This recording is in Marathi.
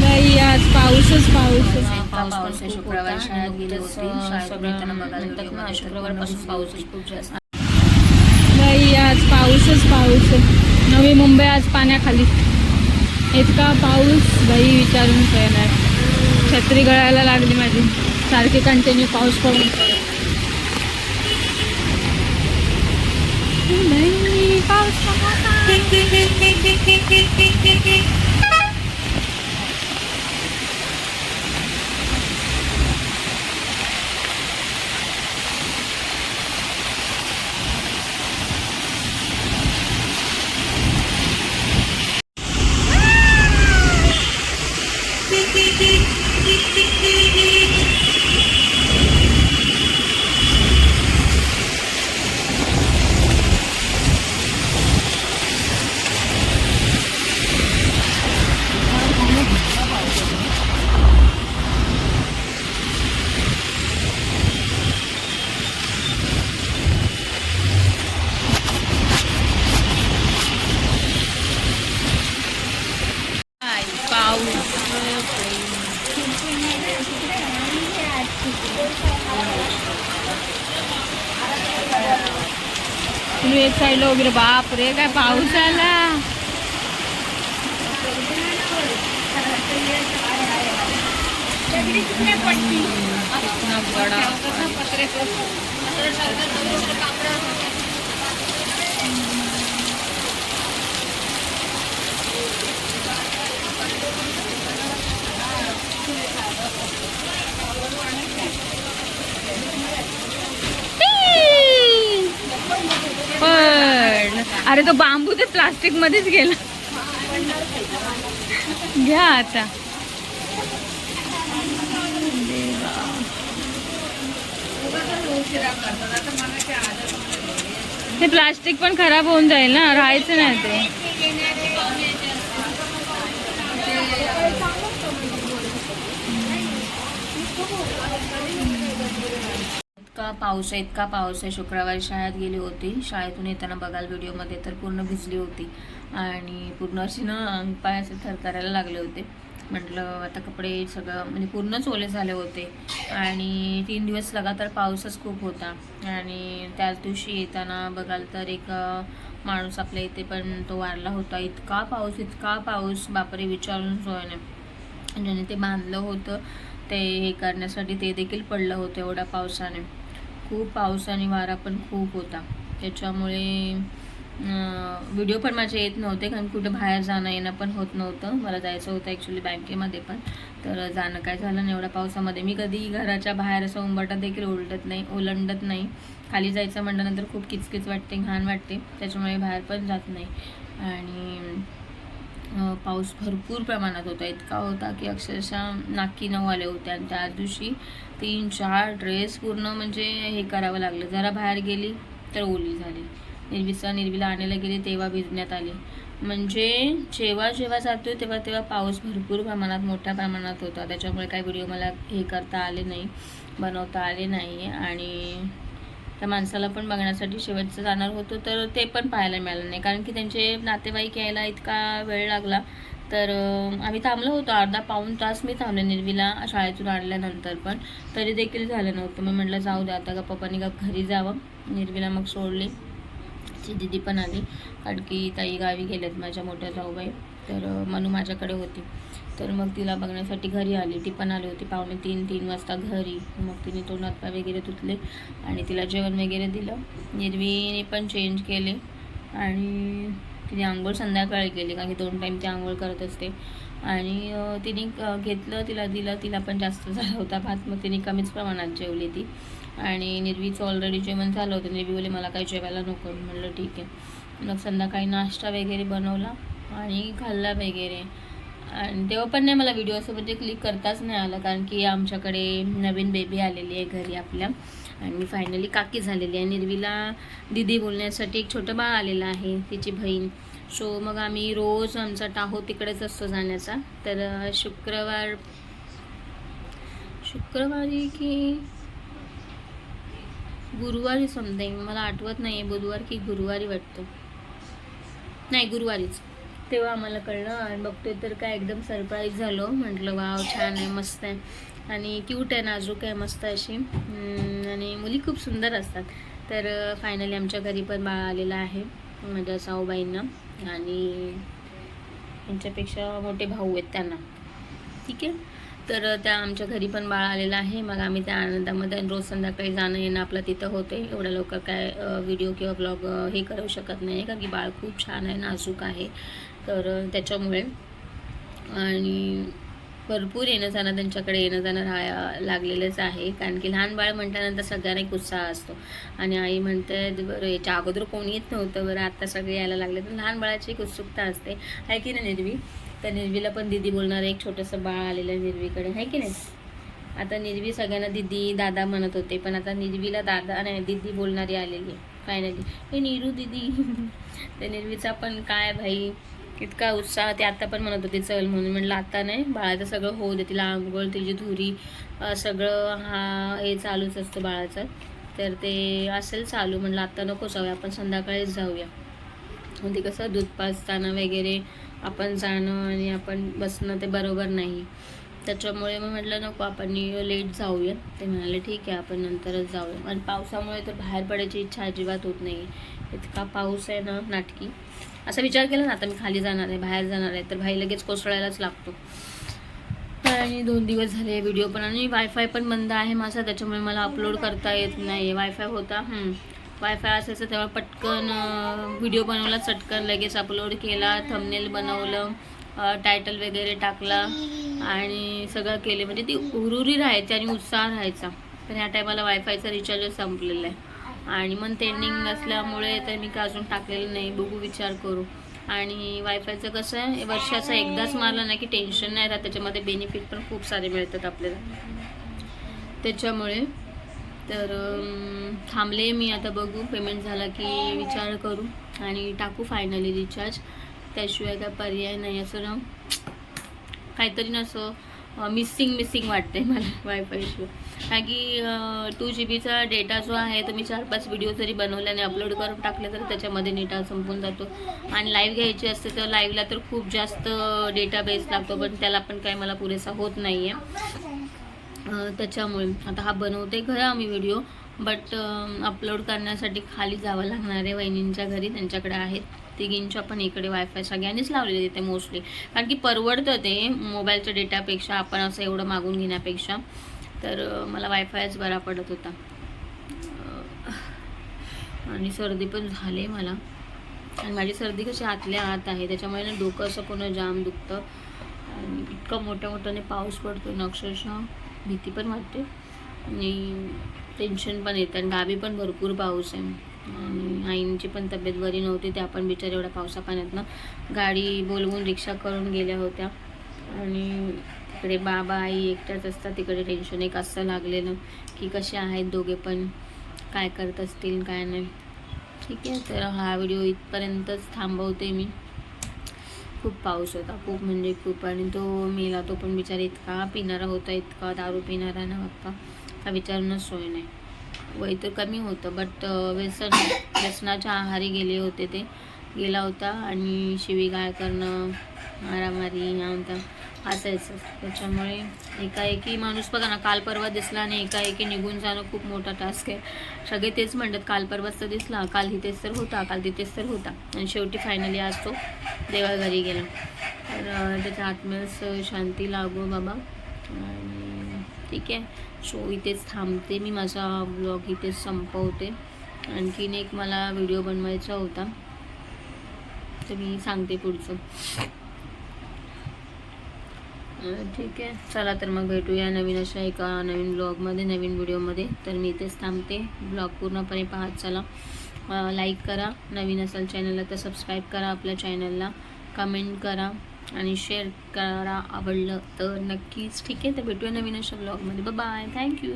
बाई आज पाऊसच पाऊसच. पाऊस पाऊस आहे शुक्रवार शाळेत गेली होती. शाळेत येताना बघायला म्हणतात ना शुक्रवारपासून पाऊस खूप जास्त बाई आज पाऊसच पाऊस. नवी मुंबई आज पाण्याखाली. इतका पाऊस बाई विचारून येणार छत्री गळायला लागली माझी. सारखी कंटिन्यू पाऊस पडून बाई, पाऊस तुम्ही वगैरे बाप रे काय पाऊस आला. इतना बड़ा पण अरे तो बांबू ते प्लास्टिक मध्येच गेला. घ्या आता. हे प्लास्टिक पण खराब होऊन जाईल ना राहायचं नाही ते. इतका पाऊस आहे इतका पाऊस आहे. शुक्रवारी शाळेत गेली होती. शाळेतून येताना बघाल व्हिडिओमध्ये तर पूर्ण भिजली होती. आणि पूर्ण अशी ना अंग पाय असे थरथरायला लागले होते. म्हटलं आता कपडे सगळं म्हणजे पूर्णच ओले झाले होते. आणि तीन दिवस लगातार पाऊसच खूप होता. आणि त्याच दिवशी येताना बघाल तर एक माणूस आपल्या इथे पण तो वारला होता. इतका पाऊस इतका पाऊस. बापरे विचारून सोयने ज्याने ते बांधलं होतं ते हे करण्यासाठी ते देखील पडलं होतं एवढ्या पावसाने. खूप पाऊस आणि वारा पण खूप होता. त्याच्यामुळे व्हिडिओ पण माझे येत नव्हते कारण कुठे बाहेर जाणं येणं पण होत नव्हतं. मला जायचं होतं ॲक्च्युली बँकेमध्ये पण. तर जाणं काय झालं नाही एवढ्या पावसामध्ये. मी कधी घराच्या बाहेर असं उंबरटा देखील ओलटत नाही ओलंडत नाही. खाली जायचं म्हटल्यानंतर खूप किचकिच वाटते घाण वाटते. त्याच्यामुळे बाहेर पण जात नाही. आणि पाऊस भरपूर प्रमाणात होता. इतका होता की अक्षरशः नाकी नऊ आले होते आणि त्या दिवशी तीन चार ड्रेस पूर्ण म्हणजे हे करावं लागलं. जरा बाहेर गेली तर ओली झाली. निर्विसा निर्वीला आणायला गेली तेव्हा भिजण्यात आली. म्हणजे जेव्हा जेव्हा जातो तेव्हा तेव्हा पाऊस भरपूर प्रमाणात मोठ्या प्रमाणात होता. त्याच्यामुळे काही व्हिडिओ मला हे करता आले नाही बनवता आले नाही. आणि त्या माणसाला पण बघण्यासाठी शेवटचं जाणार होतो तर ते पण पाहायला मिळालं नाही. कारण की त्यांचे नातेवाईक यायला इतका वेळ लागला तर आम्ही थांबलो होतो अर्धा पाऊण तास मी थांबले निर्वीला शाळेतून आणल्यानंतर पण. तरी देखील झालं नव्हतं. मी म्हटलं जाऊ दे आता का पप्पानी का घरी जावं. निर्वीला मग सोडली. ती दिदी पण आली. कारण की ताई गावी गेल्यात माझ्या मोठ्या जाऊबाई. तर मनू माझ्याकडे होती. तर मग तिला बघण्यासाठी घरी आली. ती पण आली होती पावणे तीन तीन वाजता घरी. मग तिने तोंडात पाय वगैरे धुतले आणि तिला जेवण वगैरे दिलं. निर्वीने पण चेंज केले आणि तिने आंघोळ संध्याकाळी केली कारण की दोन टाईम ती आंघोळ करत असते. आणि तिने घेतलं तिला दिलं तिला पण जास्त झाला होता भात. मग तिने कमीच प्रमाणात जेवली ती. आणि निर्वीचं ऑलरेडी जेवण झालं होतं. निर्वी बोली मला काही जेवायला नको. म्हणलं ठीक आहे. मग संध्याकाळी नाश्ता वगैरे बनवला आणि खाल्ला वगैरे. आणि तेव्हा पण नाही मला व्हिडिओ असं म्हणजे क्लिक करताच नाही आलं कारण की आमच्याकडे नवीन बेबी आलेली आहे घरी आपल्या. आणि फायनली काकी झालेली आहे. निर्वीला दिदी बोलण्यासाठी एक छोटं बाळ आलेलं आहे तिची बहीण. सो मग आम्ही रोज आमचा टाहो तिकडेच असतो जाण्याचा. तर शुक्रवार शुक्रवारी की गुरुवारी समथिंग. मला आठवत नाही आहे बुधवार की गुरुवारी वाटतं. नाही गुरुवारीच. तेव्हा आम्हाला कळलं आणि बघतोय तर काय एकदम सरप्राईज झालो. म्हटलं वाव छान आहे मस्त आहे. आणि क्यूट आहे नाजूक आहे मस्त अशी. आणि मुली खूप सुंदर असतात. तर फायनली आमच्या घरी पण बाळ आलेला आहे माझ्या साऊबाईंना. आणि यांच्यापेक्षा मोठे भाऊ आहेत त्यांना. ठीक आहे? तर त्या आमच्या घरी पण बाळ आलेलं आहे. मग आम्ही त्या आनंदामध्ये रोज संध्याकाळी जाणं येणं आपलं तिथं होते एवढ्या लवकर काय व्हिडिओ किंवा ब्लॉग हे करू शकत नाही कारण की बाळ खूप छान आहे नाजूक आहे. तर त्याच्यामुळे आणि भरपूर येणं जाणं त्यांच्याकडे येणं जाणं राहा लागलेलंच आहे. कारण की लहान बाळ म्हटल्यानंतर सगळ्यांना एक उत्साह असतो. आणि आई म्हणते बरं याच्या अगोदर कोणी येत नव्हतं बरं आता सगळे यायला लागले. तर लहान बाळाची एक उत्सुकता असते. आहे की नाही निर्वी? तर निर्वीला पण दिदी बोलणारं एक छोटंसं बाळ आलेलं आहे निर्वीकडे. आहे की नाही? आता निर्वी सगळ्यांना दिदी दादा म्हणत होते. पण आता निर्वीला दादा नाही दिदी बोलणारी आलेली आहे फायनली हे नीरू दिदी. तर निर्वीचा पण काय भाई? इतका उत्साह ते आता पण म्हणत होते चल म्हणून. म्हटलं आता नाही बाळाचं सगळं होऊ दे तिला आंघोळ तिची धुरी सगळं हा हे चालूच असतं बाळाचं. तर ते असेल चालू. म्हटलं आता नको जाऊया आपण संध्याकाळीच जाऊया. म्हणजे कसं दूध पाजताना वगैरे आपण जाणं आणि आपण बसणं ते बरोबर नाही. त्याच्यामुळे मग म्हटलं नको आपण लेट जाऊया. ते म्हणाले ठीक आहे आपण नंतरच जाऊया. आणि पावसामुळे तर बाहेर पडायची इच्छा अजिबात होत नाही. इतका पाऊस आहे ना नाटकी. असा विचार केला ना आता मी खाली जाणार आहे बाहेर जाणार आहे तर भाई लगेच कोसळायलाच लागतो. आणि दोन दिवस झाले व्हिडिओ पण आणि वायफाय पण बंद आहे माझा त्याच्यामुळे मला अपलोड करता येत नाही वायफाय होता वायफाय असायचं तेव्हा पटकन व्हिडिओ बनवला चटकन लगेच अपलोड केला थंबनेल बनवलं टायटल वगैरे टाकला आणि सगळं केले. म्हणजे ती उरुरी राहायची आणि उत्साह राहायचा. पण ह्या टायमाला वायफायचा रिचार्जच संपलेला आहे. आणि मग ट्रेंडिंग असल्यामुळे तर मी काय अजून टाकलेलं नाही. बघू विचार करू. आणि वायफायचं कसं आहे वर्षाचा एकदाच मारलं ना की टेन्शन नाही राहत. त्याच्यामध्ये बेनिफिट पण खूप सारे मिळतात आपल्याला. त्याच्यामुळे तर थांबले मी आता बघू. पेमेंट झाला की विचार करू. आणि टाकू फायनली रिचार्ज त्याशिवाय काय पर्याय नाही असं ना. काहीतरी नसं. मिसिंग मिसिंग वाटते मला वायफायशिवाय कारण की टू जी बीचा डेटा जो आहे तो मी चार पाच व्हिडिओ जरी बनवले आणि अपलोड करून टाकले तर त्याच्यामध्ये डेटा संपून जातो. आणि लाईव्ह घ्यायची असते तर लाईव्हला तर खूप जास्त डेटा बेस लागतो पण त्याला पण काही मला पुरेसा होत नाही आहे त्याच्यामुळे. आता हा बनवते घरा आम्ही व्हिडिओ बट अपलोड करण्यासाठी खाली जावं लागणार आहे वहिनींच्या घरी त्यांच्याकडे आहेत तिघींच्या पण इकडे वायफाय सगळ्यांनीच लावलेले तिथे मोस्टली कारण की परवडतं ते मोबाईलच्या डेटापेक्षा आपण असं एवढं मागून घेण्यापेक्षा. तर मला वायफायच बरा पडत होता. आणि सर्दी पण झाली मला. आणि माझी सर्दी कशी आतल्या आत आहे त्याच्यामुळे ना डोकं असं पूर्ण जाम दुखतं. आणि इतकं मोठ्या मोठ्याने पाऊस पडतो ना अक्षरशः. भीती पण वाटते. आणि टेन्शन पण येतं आणि गावी पण भरपूर पाऊस आहे. आणि आईंची पण तब्येत बरी नव्हती त्या पण बिचार एवढ्या पावसा पाण्यातनं गाडी बोलवून रिक्षा करून गेल्या होत्या. आणि तिकडे बाबा आई एकट्याच असतात तिकडे टेन्शन एक असं लागलेलं की कसे आहेत दोघे पण काय करत असतील काय नाही. ठीक आहे तर हा व्हिडिओ इथपर्यंतच थांबवते मी. खूप पाऊस होता खूप म्हणजे खूप. आणि तो मेला तो पण बिचारा इतका पिणारा होता इतका दारू पिणारा ना बाप्पा. का विचारूनच सोय नाही. वय तर कमी होतं बट व्यसन व्यसनाच्या आहारी गेले होते ते. गेला होता आणि शिवीगाळ करणं मारामारी ह्या होता असायचं. त्याच्यामुळे एकाएकी माणूस बघा ना काल परवा दिसला आणि एकाएकी निघून जाणं खूप मोठा टास्क आहे. सगळे तेच म्हणतात काल परवाच तर दिसला काल तिथेच तर होता काल तिथेच तर होता. आणि शेवटी फायनली आज तो देवाघरी गेला. तर त्याच्या आत्म्यास शांती लागो बाबा. आणि ठीक आहे. सो इथेच थांबते मी माझा ब्लॉग इथेच संपवते. आणखीन एक मला व्हिडिओ बनवायचा होता. तर मी सांगते पुढचं. ठीक आहे. चला तर मग भेटूया नवीन अशा एका नवीन ब्लॉगमध्ये नवीन व्हिडिओमध्ये तर मी इथेच थांबते. ब्लॉग पूर्णपणे पाहत चला. लाईक करा. नवीन असाल चॅनलला तर सबस्क्राईब करा आपल्या चॅनलला कमेंट करा. आणि शेअर करा आवडलं तर नक्कीच. ठीक आहे तर भेटूया नवीन अशा ब्लॉगमध्ये बाय थँक्यू